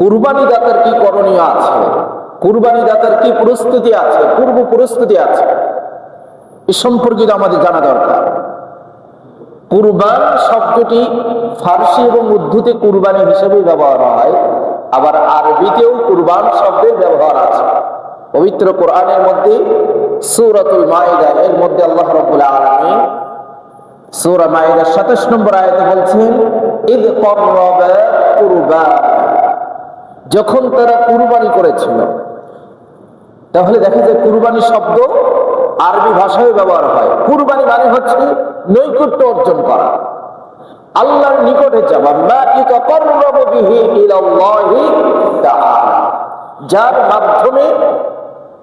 কুরবানি দাতার কি করণীয় আছে? কুরবানি দাতার কি প্রস্তুতি আছে? পূর্ব প্রস্তুতি আছে? এ সম্পর্কিত আমাদের জানা দরকার। কুরবান শব্দটি ফার্সি এবং উর্দুতে কুরবানি হিসেবে ব্যবহার হয়, আবার আরবিতেও কুরবান শব্দের ব্যবহার আছে। পবিত্র কোরআনের মধ্যে সূরাতুল মাইদা, এর মধ্যে আল্লাহ রাব্বুল আলামিন সূরা মাইদার 27 নম্বর আয়াতে বলছেন কররাবা কুরবান। যখন তারা কুরবানি করেছিল, তাহলে দেখা যায় কুরবানি শব্দ আরবি ভাষায় ব্যবহার হয়। কুরবানি মানে হচ্ছে নৈকট্য অর্জন করা। আল্লাহর নিকটে যার মাধ্যমে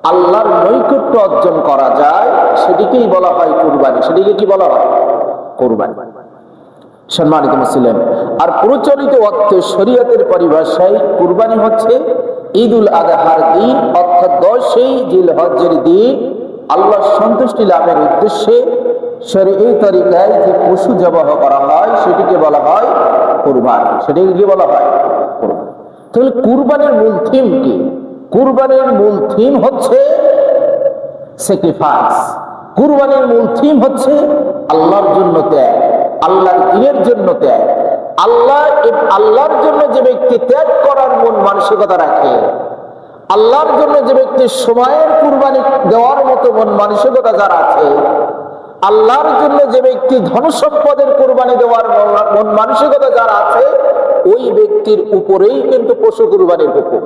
আল্লাহর নৈকট্য অর্জন করা যায়, সেটিকেই বলা হয় কুরবানি। সেটিকে কি বলা হয়? কুরবানি। সম্মানিত মুসলিম, আর প্রচলিত অর্থে শরীয়তের পরিভাষায় কুরবানি হচ্ছে ঈদ উল আজহার দিন, অর্থাৎ দশই জিল হজ্জের দিন। আল্লাহ সন্তুষ্টি লাভের উদ্দেশ্যে এই তরিকায় যে পশু জবাহ করা হয়, সেটিকে বলা হয় কুরবানি। সেটিকে কি বলা হয়? তাহলে কুরবানির মূল থিম কি? কুরবানির মূল থিম হচ্ছে স্যাক্রিফাইস কুরবানির মূল থিম হচ্ছে আল্লাহর জন্য ত্যাগ। আল্লাহর দিনের জন্য ত্যাগ। আল্লাহ আল্লাহর জন্য যে ব্যক্তি ত্যাগ করার মন মানসিকতা রাখে, আল্লাহর জন্য যে ব্যক্তি সময়ের কুরবানি দেওয়ার মতো মন মানসিকতা যারা আছে, আল্লাহর জন্য যে ব্যক্তি ধন সম্পদের কোরবানি দেওয়ার মন মানসিকতা যারা আছে, ওই ব্যক্তির উপরেই কিন্তু পশু কুরবানির হুকুম।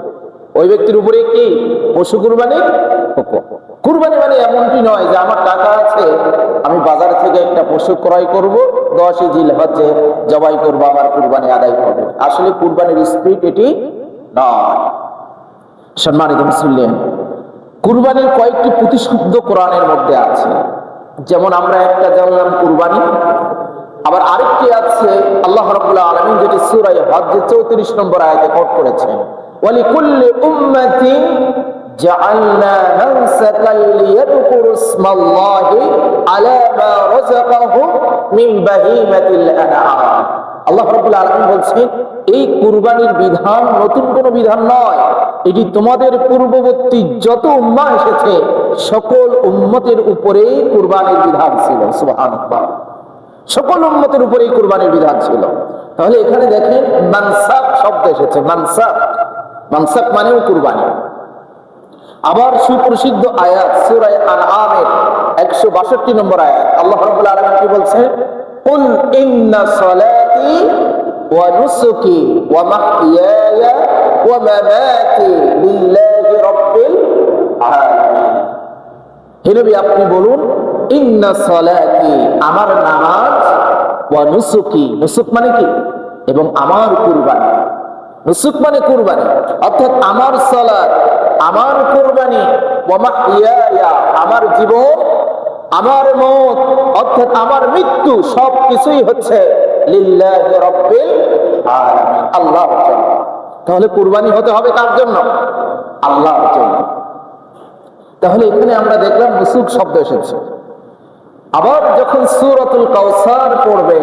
ওই ব্যক্তির উপরে কি? পশু কুরবানির হুকুম। কুরবানি মানে এমনটি নয় যে আমার টাকা আছে, আমি বাজার থেকে একটা পশু ক্রয় করব, দশই জিল হচ্ছে জবাই করব, আমার কুরবানি আদায় করব। আসলে কুরবানির স্পিড এটি নয়। সম্মানিত মুসলিম, কুরবানির কয়েকটি প্রতিশব্দ কোরআনের মধ্যে আছে। যেমন আমরা একটা জানলাম কুরবানি, আবার আরেকটি আছে, আল্লাহ রাব্বুল আলামিন যেটি সূরা হজ্জের 34 নম্বর আয়াতে কোট করেছেন এই কুরবানির বিধান নতুন কোনো বিধান নয়। এটি তোমাদের পূর্ববর্তী যত উম্মা এসেছে, সকল উম্মতের উপরেই কুরবানির বিধান ছিল। সুবহানাল্লাহ। সকল উম্মতের উপরেই কুরবানির বিধান ছিল। তাহলে এখানে দেখেন, মানসাক শব্দ এসেছে। মানসাক। মানসাক মানেও কুরবানি। আবার সুপ্রসিদ্ধ আয়াত, সূরা আনআমের 162 নম্বর আয়াত। আল্লাহ রাব্বুল আলামিন কি বলছে? মাহইয়ায়া ওয়া মামাতি লিল্লাহি রাব্বিল আলামিন। হে নবী, আপনি বলুন আমার নামাজ ওয়া নুসুকি। নুসুক মানে কি? এবং আমার কুরবানি। নুসুক মানে কুরবানি। অর্থাৎ আমার সালাত আমার কুরবানি আমার জীবন, আমার মত, অর্থাৎ আমার মৃত্যু সব কিছুই হচ্ছে আল্লাহর তাহলে কুরবানি হতে হবে কার জন্য? আল্লাহর জন্য। তাহলে এখানে আমরা দেখলাম মুসুক শব্দ এসেছে। আবার যখন সুরাতুল কাউসার পড়বে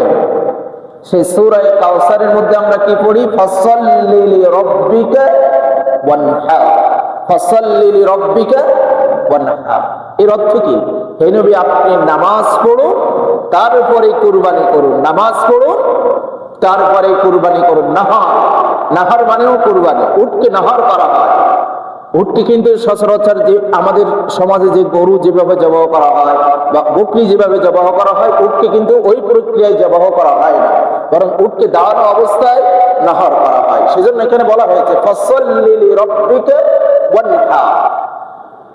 সেই সুরায় কাউসারের মধ্যে আমরা কি পড়ি? ফসল্লিলি রব্বিকা ওয়ানহার ফসল্লিলি রব্বিকা এর অর্থ কি? হে নবী, আপনি নামাজ পড়ুন, তারপরে কুরবানি করুন। নামাজ পড়ুন, তারপরে কুরবানি করুন। নাহার নাহার মানেও কুরবানি। উঠকে নাহার করা হয়। উটটি কিন্তু সচরাচর যে আমাদের সমাজে যে গরু যেভাবে জবাহ করা হয় বা বকরি যেভাবে জবাহ করা হয়, উটকে কিন্তু ওই প্রক্রিয়ায় জবাহ করা হয় না। বরং উটকে দাঁড়ানো অবস্থায় নাহর করা হয়। সেজন্য এখানে বলা হয়েছে ফসল রব্বিকে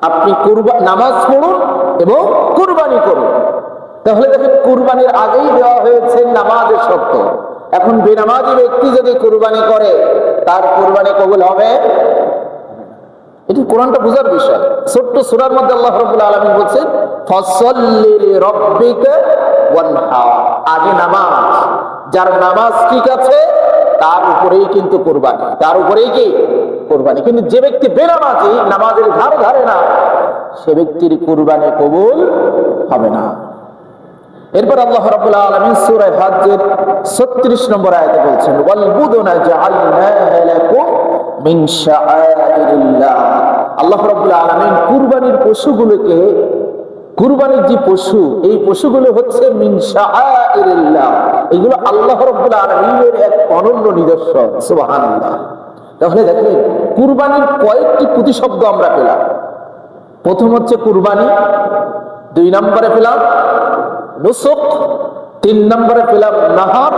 আপনি নামাজ পড়ুন এবং কুরবানি করুন। তাহলে দেখেন, কুরবানির আগেই দেওয়া হয়েছে নামাজের শর্ত। এখন বেনামাজি ব্যক্তি যদি কুরবানি করে, তার কুরবানি কবুল হবে? এটি কোরআনটা বোঝার বিষয়। ছোট্ট সুরার মধ্যে আল্লাহ রাব্বুল আলামিন বলছেন আগে নামাজ। যার নামাজ ঠিক আছে, তার উপরেই কিন্তু কোরবানি। তার উপরেই কি? কুরবানি। কিন্তু যে ব্যক্তি বেনামাজি, নামাজের ধার ধারে না, সে ব্যক্তির কুরবানি কবুল হবে না। এরপর আল্লাহ রাব্বুল আলামিন সূরা হজ্জের 36 নম্বর বলছেন আল্লাহ কুরবানির পশুগুলোকে, কুরবানির যে পশু, এই পশুগুলো হচ্ছে এগুলো আল্লাহ এক অনন্য নিদর্শন, সুবহানাল্লাহ। তাহলে দেখেন, কুরবানির কয়েকটি প্রতিশব্দ আমরা পেলাম। প্রথম হচ্ছে কুরবানি, দুই নম্বরে পেলাম নুসুক তিন নম্বরে পেলাম নাহার,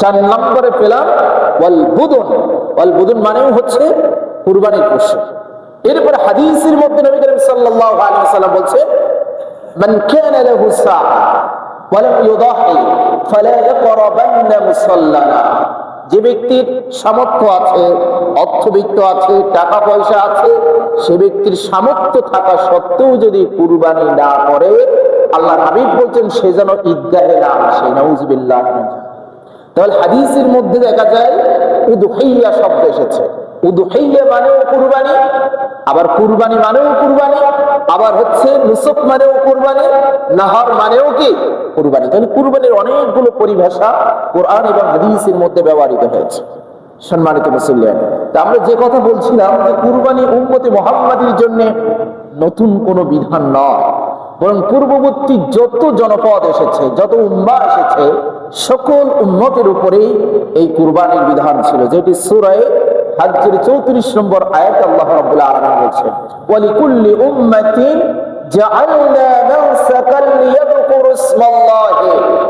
চার নম্বরে পেলাম ওয়াল বুদন ওয়াল বুদন মানেও হচ্ছে কুরবানির পশু এরপরে হাদিসের মধ্যে নবী করিম সাল্লাল্লাহু আলাইহি বলছেন মান কানা লাহু সাআ ওয়া লাম ইউদাহি, ফালা মুসাল্লানা যে ব্যক্তির সামর্থ্য আছে, অর্থবিত্ত আছে টাকা পয়সা আছে, সে ব্যক্তির সামর্থ্য থাকা সত্ত্বেও যদি কুরবানি না করে, আল্লাহ হাবিব বলছেন, সে যেন ঈদগাহে না আসে, নাউজবিল্লাহ। তাহলে হাদিসের মধ্যে দেখা যায়, উদুহাইয়া শব্দ এসেছে। উদুহাইয়া মানেও কুরবানি, আবার কুরবানি মানেও কুরবানি, আবার হচ্ছে নুসুক মানেও কুরবানি, নাহর মানেও কি কুরবানি। তাহলে কুরবানির অনেকগুলো পরিভাষা কোরআন এবং হাদিসের মধ্যে ব্যবহৃত হয়েছে। সম্মানিত মুসলিম তা আমরা যে কথা বলছিলাম যে কুরবানি উম্মতে মোহাম্মদের জন্য নতুন কোনো বিধান নয়, বরং পূর্ববর্তী যত জনপদ এসেছে, যত উম্মা এসেছে, সকল উম্মতের উপরেই এই কুরবানির বিধান ছিল, যেটি সুরায় হাজ্জের চৌত্রিশ নম্বর আয়াত আল্লাহ রাব্বুল আলামিন বলছেন ওয়ালিকুল্লি উম্মাতিন جعلنا منسكا ليذكروا اسم الله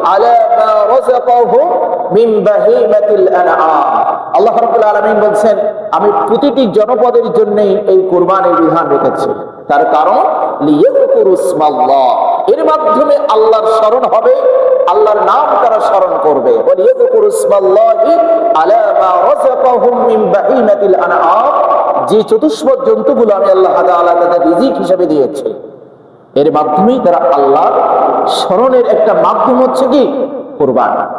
على ما رزقهم من بهيمة الأنعام আল্লাহ রাব্বুল আলামিন বলছেন আমি প্রতিটি জনপদের জন্যই এই কুরবানির বিধান রেখেছি তার কারণ লিয়াযকুরু ইসমাল্লাহ এর মাধ্যমে আল্লাহর স্মরণ হবে আল্লাহর নাম তারা স্মরণ করবে। যে চতুষ্পদ জন্তুগুলো আমি আল্লাহ তাদের রিজিক হিসেবে দিয়েছি। এর মাধ্যমেই তারা আল্লাহ স্মরণের একটা মাধ্যম হচ্ছে কি? কোরবান।